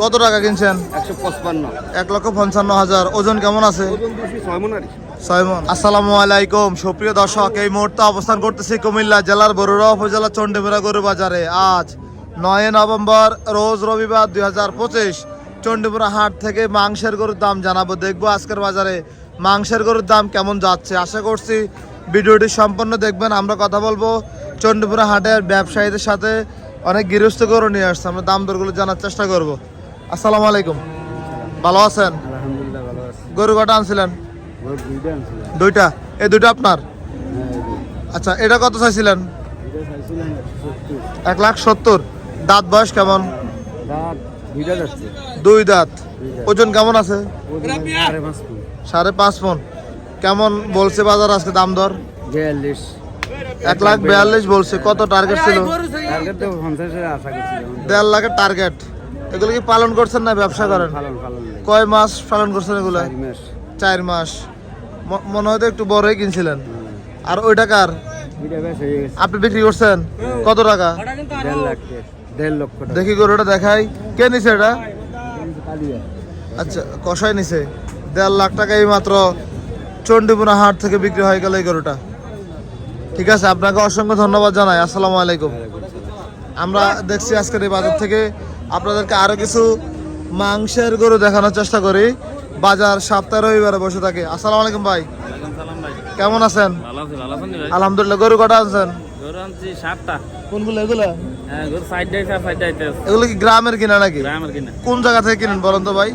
কত টাকা কিনছেন? এক লক্ষ পঞ্চান্ন হাজার। ওজন কেমন আছে? আসসালামু আলাইকুম। সুপ্রিয় দর্শক এই মুহূর্তে অবস্থান করতেছি কুমিল্লা জেলার বরুড়া উপজেলা চন্ডিমুড়া গরু বাজারে আজ নয় নভেম্বর রোজ রবিবার দুই হাজার পঁচিশ। চন্ডিমুড়া হাট থেকে মাংসের গরুর দাম জানাব। দেখব আজকের বাজারে মাংসের গরুর দাম কেমন যাচ্ছে। আশা করছি ভিডিওটি সম্পূর্ণ দেখবেন। আমরা কথা বলব চন্ডিমুড়া হাটের ব্যবসায়ীদের সাথে। অনেক গৃহস্থ গরু নিয়ে আসছে আমরা দাম দরগুলো জানার চেষ্টা করব। আসসালামু আলাইকুম। ভালো আছেন? গরু কটা আনছিলেন? দুইটা এই দুইটা? আপনার? হ্যাঁ। আচ্ছা এটা কত চাইছিলেন? এক লাখ সত্তর। দাঁত বয়স কেমন? দুই দাঁত। ওজন কেমন আছে? সাড়ে পাঁচ মন। কেমন বলছে বাজার আজকে দাম দর? বিয়াল্লিশ। এক লাখ বিয়াল্লিশ বলছে কত টার্গেট ছিল? তো দেড় লাখের টার্গেট এগুলো কি পালন করছেন না ব্যবসা করেন? কয় মাস পালন করছেন এগুলো? চার মাস। মনে হয়তো একটু বড়ই কিনছিলেন। হ্যাঁ। আর ওই টাকার হয়ে আপনি বিক্রি করছেন? কত টাকা? দেখি গরুটা দেখাই। কে নিছে এটা? আচ্ছা কষাই নিছে। দেড় লাখ টাকা এই মাত্র চণ্ডীপুরা হাট থেকে বিক্রি হয়ে গেল এই গরুটা। ঠিক আছে আপনাকে অসংখ্য ধন্যবাদ জানাই। আসসালামু আলাইকুম। আমরা দেখছি আজকের এই বাজার থেকে আপনাদেরকে আরও কিছু মাংসের গরু দেখানোর চেষ্টা করি। বাজার সপ্তাহে রবিবারে বসে থাকে। আসসালামু আলাইকুম ভাই। কেমন আছেন? আছেন আলহামদুলিল্লাহ গরু কটা কোনগুলো এগুলো? হ্যাঁ এগুলো কি গ্রামের কিনা নাকি? কোন। জায়গা থেকে কিনেন বলেন তো ভাই?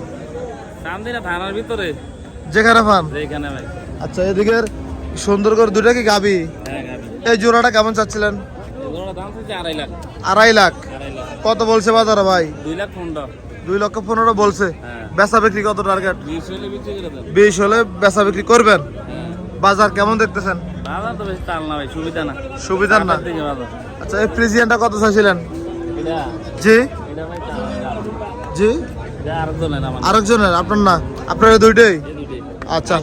চান্দিনা থানার ভিতরে। যেখানে পান? আচ্ছা এদিকের সুন্দর করে দুটা কি হ্যাঁ গাবি। এই জোড়াটা কেমন চাচ্ছিলেন? আড়াই লাখ। কত বলছে বাজারে ভাই? দুই লাখ পনেরো। দুই লক্ষ পনেরো বলছে। হ্যাঁ। বেচা বিক্রি কত টার্গেট বিশ হলে বেচা বিক্রি করবেন? হ্যাঁ। বাজার কেমন দেখতেছেন? সুবিধা না। সুবিধার না। আচ্ছা এই ফ্রিজিয়ানটা কত চাইছিলেন? জি। জি? আর জনের আরেকজনের আপনার না? আপনার দুইটাই? আচ্ছা।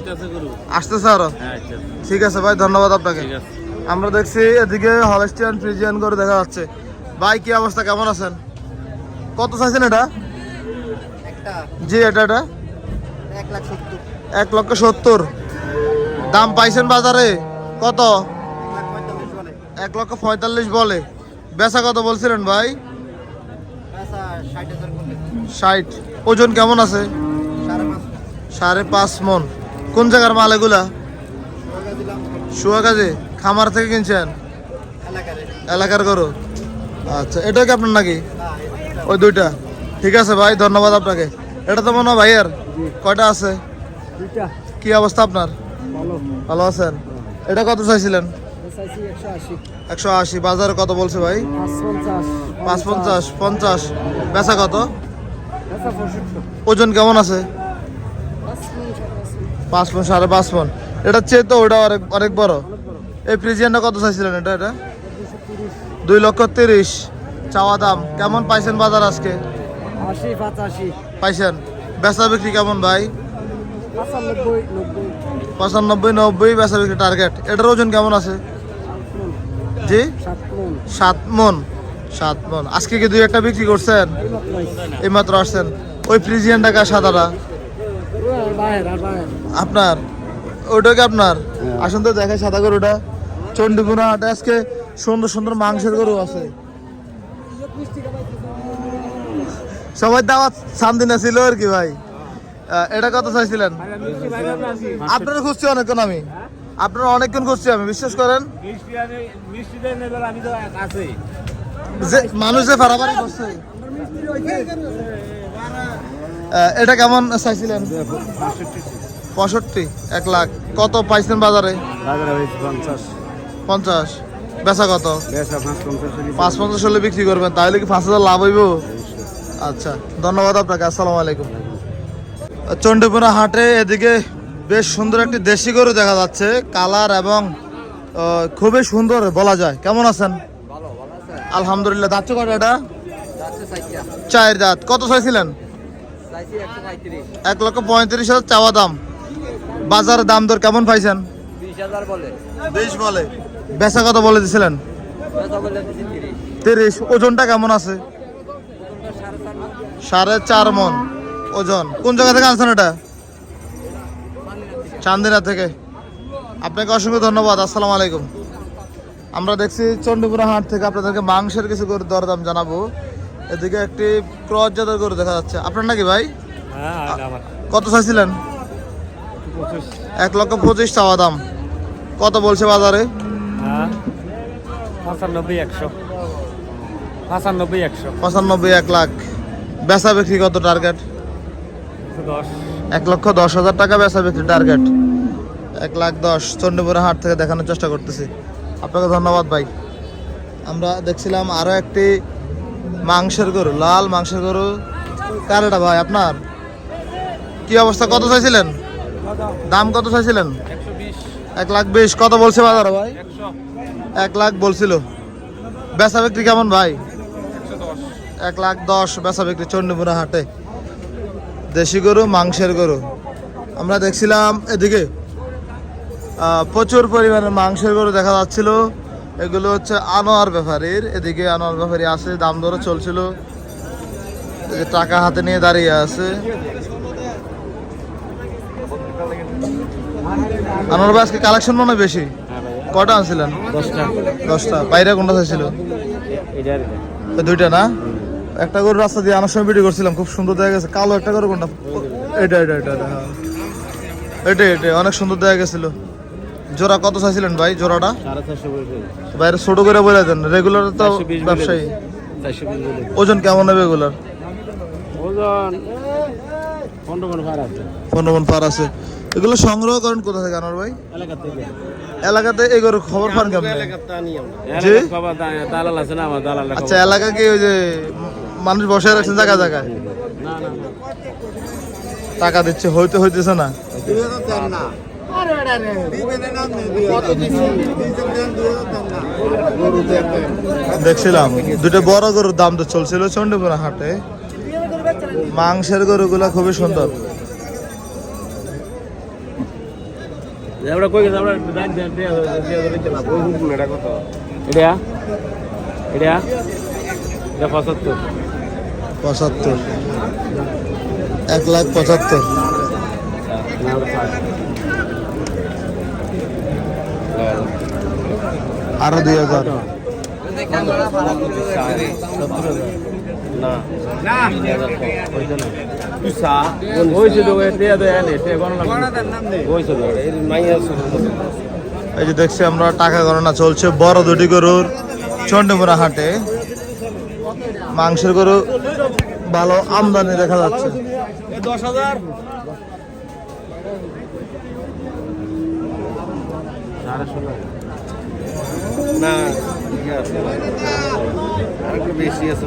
আসতেছে আরও? হ্যাঁ ঠিক আছে ভাই ধন্যবাদ আপনাকে। আমরা দেখছি এদিকে হলস্টিয়ান ফ্রিজিয়ান করে দেখা যাচ্ছে। ভাই কি অবস্থা? কেমন আছেন? কত চাইছেন এটা? জি এটা এটা। এক লক্ষ সত্তর। দাম পাইছেন বাজারে? কত? এক লক্ষ পঁয়তাল্লিশ বলে। বেচা কত বলছিলেন ভাই? ষাট ওজন কেমন আছে? সাড়ে পাঁচ মন। কোন জায়গার মাল এগুলা? দিলাম সুয়াকাজে খামার থেকে কিনছেন? এলাকার গরু। আচ্ছা এটা কি আপনার নাকি? ওই দুইটা। ঠিক আছে ভাই ধন্যবাদ আপনাকে। এটা তো মনে হয় ভাইয়ের। কয়টা আছে? কি অবস্থা আপনার? ভালো। আছেন? এটা কত চাইছিলেন? একশো আশি। বাজারে কত বলছে ভাই? পাঁচ পঞ্চাশ। পঞ্চাশ বেচা কত? ওজন কেমন আছে? পাঁচ মন সাড়ে পাঁচ মন। এটা চেয়ে তো ওটা অনেক অনেক বড়। এই ফ্রিজিয়ানটা কত চাইছিলেন এটা এটা? দুই লক্ষ তিরিশ। চাওয়া দাম। কেমন পাইছেন বাজার আজকে? পাইছেন। বেচা বিক্রি কেমন ভাই? পঁচানব্বই নব্বই। বেচা বিক্রি টার্গেট এটার ওজন কেমন আছে? জি? সাত মন। সাত মন। আজকে কি দুই একটা বিক্রি করছেন? এইমাত্র আসছেন। ওই ফ্রিজিয়ান টাকা বাইরে আপনার? ওইটা কি আপনার? আসুন তো দেখাই সাদা গরুটা। চণ্ডীপুরা হাটে আজকে সুন্দর সুন্দর মাংসের গরু আছে। সবাই দাওয়াত সামদিনা ছিল আর কি ভাই। এটা কত চাইছিলেন? আপনার খুঁজছি অনেকক্ষণ আমি। আপনার অনেকক্ষণ খুঁজছি আমি বিশ্বাস করেন? যে মানুষ যে ফারাফারি করছে। এটা কেমন চাইছিলেন? পঁয়ষট্টি এক লাখ। কত পাইছেন বাজারে? বাজারে হয়েছে পঞ্চাশ। পঞ্চাশ। বেচা কত? পাঁচ পঞ্চাশ হলে বিক্রি করবেন তাহলে কি পাঁচ হাজার লাভ হইব? আচ্ছা ধন্যবাদ আপনাকে আসসালামু আলাইকুম। চণ্ডীপুরা হাটে এদিকে বেশ সুন্দর একটি দেশি গরু দেখা যাচ্ছে কালার এবং খুবই সুন্দর বলা যায়। কেমন আছেন? আলহামদুলিল্লাহ যাচ্ছে কটা এটা? চায়ের দাঁত। কত চাইছিলেন? এক লক্ষ পঁয়ত্রিশ হাজার চাওয়া দাম। বাজার দাম দর কেমন পাইছেন? বিশ বলে। বেচা কত বলে দিছিলেন? তিরিশ। ওজনটা কেমন আছে? সাড়ে চার সাড়ে চার মন। ওজন। কোন জায়গা থেকে আনছেন এটা? চান্দিনা থেকে। আপনাকে অসংখ্য ধন্যবাদ। আসসালামু আলাইকুম। আমরা দেখছি চণ্ডীপুরা হাট থেকে আপনাদেরকে মাংসের কিছু করে দরদাম জানাব। এদিকে একটি ক্রস জাতের গরু দেখা যাচ্ছে। আপনার নাকি ভাই? কত চাইছিলেন? এক লক্ষ পঁচিশ চাওয়া দাম। কত বলছে বাজারে? পঁচানব্বই একশো। পঁচানব্বই একশো। পঁচানব্বই এক লাখ। বেচা বিক্রি কত টার্গেট এক লক্ষ দশ হাজার টাকা বেচা বিক্রি টার্গেট এক লাখ দশ। চণ্ডীপুরা হাট থেকে দেখানোর চেষ্টা করতেছি। আপনাকে ধন্যবাদ ভাই। আমরা দেখছিলাম আরও একটি মাংসের গরু লাল মাংসের গরু। কারেটা ভাই আপনার? কি অবস্থা? কত চাইছিলেন? দাম কত চাইছিলেন? এক লাখ বিশ। কত বলছে বাজার ভাই? একশো। এক লাখ বলছিল। বেচা বিক্রি কেমন ভাই? এক লাখ দশ বেচা বিক্রি চণ্ডীপুরা হাটে। দেশি গরু মাংসের গরু। আমরা দেখছিলাম এদিকে প্রচুর পরিমাণে মাংসের গরু দেখা যাচ্ছিল। এগুলো হচ্ছে আনোয়ার ব্যাপারীর। এদিকে আনোয়ার ব্যাপারী আছে দাম দরও চলছিল। টাকা হাতে নিয়ে দাঁড়িয়ে আছে। আনোয়ার ভাই আজকে কালেকশন মনে বেশি? কটা আনছিলেন? দশটা। দশটা। বাইরে কোনটা চাইছিল? দুইটা না? একটা গরু রাস্তা দিয়ে আনার সময় ভিডিও করছিলাম খুব সুন্দর দেখা গেছে। কালো একটা গরু কোনটা? এটা এটা এটা এটা, হ্যাঁ। এটা এটা অনেক সুন্দর দেখা গেছিল। জোড়া কত চাইছিলেন ভাই জোড়াটা? বাইরে ছোট করে বলে দেন রেগুলার তো ব্যবসায়ী। ওজন কেমন হবে এগুলার? ওজন পনেরো মন আছে। পনেরো মন পার আছে। এগুলো সংগ্রহ করেন কোথা থেকে আনোয়ার ভাই? এলাকা থেকে। এলাকাতে এই গরু খবর পান কেমন? জি? এলাকার বাবা দা- দালাল আছে না আমার দালাল আচ্ছা এলাকা কি ওই যে মানুষ বসে রাখছেন জায়গা জায়গায়? টাকা দিচ্ছে হইতে হইতেছে না। দেখছিলাম দুটো বড় গরুর দাম তো চলছিল চন্ডীপুরা হাটে। মাংসের গরুগুলো খুবই সুন্দর। আমরা কই গেছি? আমরা দাঁড় দিয়ে দিয়ে দিয়ে দিলাম ওই হুকুম এটা কত? এটা? এটা? এটা পঁচাত্তর। পঁচাত্তর। এক লাখ পঁচাত্তর। আরও দুই হাজার। তো দিয়ে দেয় তো এই যে দেখছি আমরা টাকা গণনা চলছে। বড় দুটি গরুর চন্ডীমুড়া হাটে। মাংসের গরু ভালো আমদানি দেখা যাচ্ছে। দশ হাজার। না আরেকটু বেশি আছে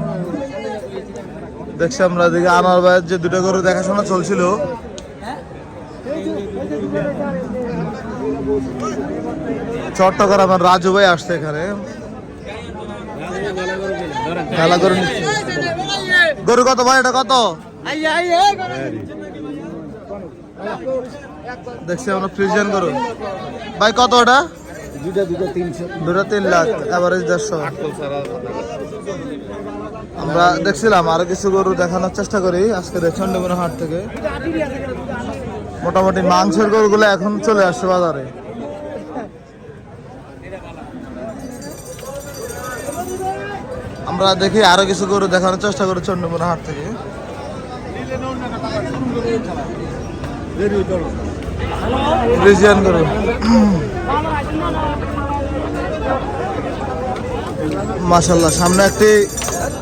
দেখছি আমরা এদিকে আনার ভাইয়ের যে দুটো গরু দেখাশোনা চলছিল। চট্টগ্রামের রাজু ভাই আসছে এখানে। খেলা করে গরু কত ভাই? এটা কত? দেখছি আমরা ফ্রিজিয়ান গরু। ভাই, কত ওটা দুটা দুটা তিনশো। দুটা তিন লাখ এভারেজ দেড়শো। আমরা দেখছিলাম আরও কিছু গরু দেখানোর চেষ্টা করি আজকে চন্ডীমুড়া হাট থেকে। মোটামুটি মাংসের গরুগুলো এখন চলে আসছে বাজারে। আমরা দেখি আরও কিছু গরু দেখানোর চেষ্টা করি চন্ডীমুড়া হাট থেকে। মাশাল্লাহ সামনে একটি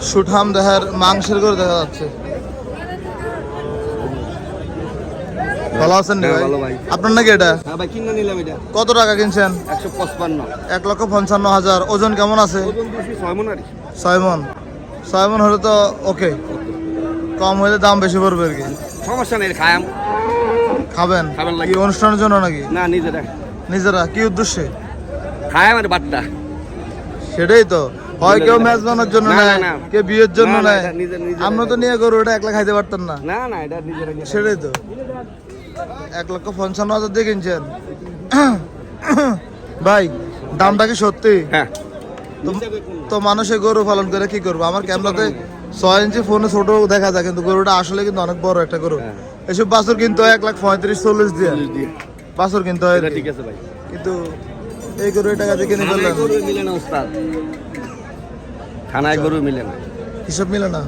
সুঠাম দেহের মাংসের করে দেখা যাচ্ছে। ভালো আছেন হ্যাঁ, ভাই? আপনার নাকি এটা? হ্যাঁ এটা। কত টাকা কিনছেন? এক লক্ষ পঞ্চান্ন হাজার। ওজন কেমন আছে? ছয় মন ছয় মন। হলে তো ওকে। কম হলে দাম বেশি পড়বে আর কি। সমস্যা নেই খায়াম। খাবেন? কি অনুষ্ঠানের জন্য নাকি? না নিজেরা। নিজেরা? কি উদ্দেশ্যে? বাট্টা সেটাই তো। হয় কেউ ম্যাচ বানানোর জন্য নেয় না। বিয়ের জন্য নেয়। আমরা তো নিয়ে গরু ওটা একলা খাইতে পারতাম না। না না এটা নিজেরা নিজেরা। সেটাই তো। এক লক্ষ পঞ্চান্ন হাজার দিয়ে কিনছেন। ভাই দামটা কি সত্যি? হ্যাঁ। তো- মানুষে গরু পালন করে কি করব? আমার ক্যামেরাতে ছয় ইঞ্চি ফোনে ছোট দেখা যায় কিন্তু গরুটা আসলে কিন্তু অনেক বড় একটা গরু। হ্যাঁ। এসব বাছুর কিন্তু এক লাখ পঁয়ত্রিশ চল্লিশ দিয়ে। বাছুর কিন্তু হয় ঠিক আছে ভাই। কিন্তু এই গরু টাকা দিয়ে কিনে খানায় ফেললেন গরু মিলে না ওস্তাদ খানায় গরু মিলে না। হিসাব মিলে না?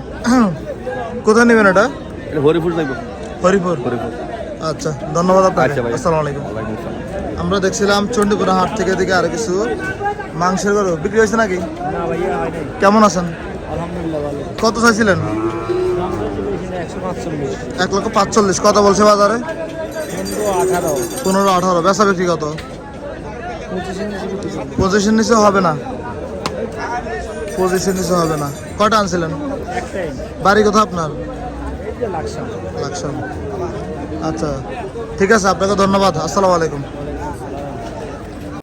কোথায় নেবেন এটা? এটা হরিপুর যাইব। হরিপুর? হরিপুর। আচ্ছা ধন্যবাদ আপনাকে। আচ্ছা আসসালামু আলাইকুম। আমরা দেখছিলাম চণ্ডীপুরা হাট থেকে দিকে আর কিছু মাংসের গরু। বিক্রি হয়েছে নাকি? না ভাইয়া হয় কেমন আছেন? আলহামদুলিল্লাহ ভালো। কত চাইছিলেন? এক লক্ষ পাঁচচল্লিশ। কত বলছে বাজারে? পনেরো আঠারো। পনেরো আঠারো। বেচা বিক্রি কত? পঁচিশে নিচে নিচে হবে না। পজিশন দিতে হবে না। কটা আনছিলেন? বাড়ি কোথা আপনার? আচ্ছা ঠিক আছে আপনাকে ধন্যবাদ। আসসালামু আলাইকুম।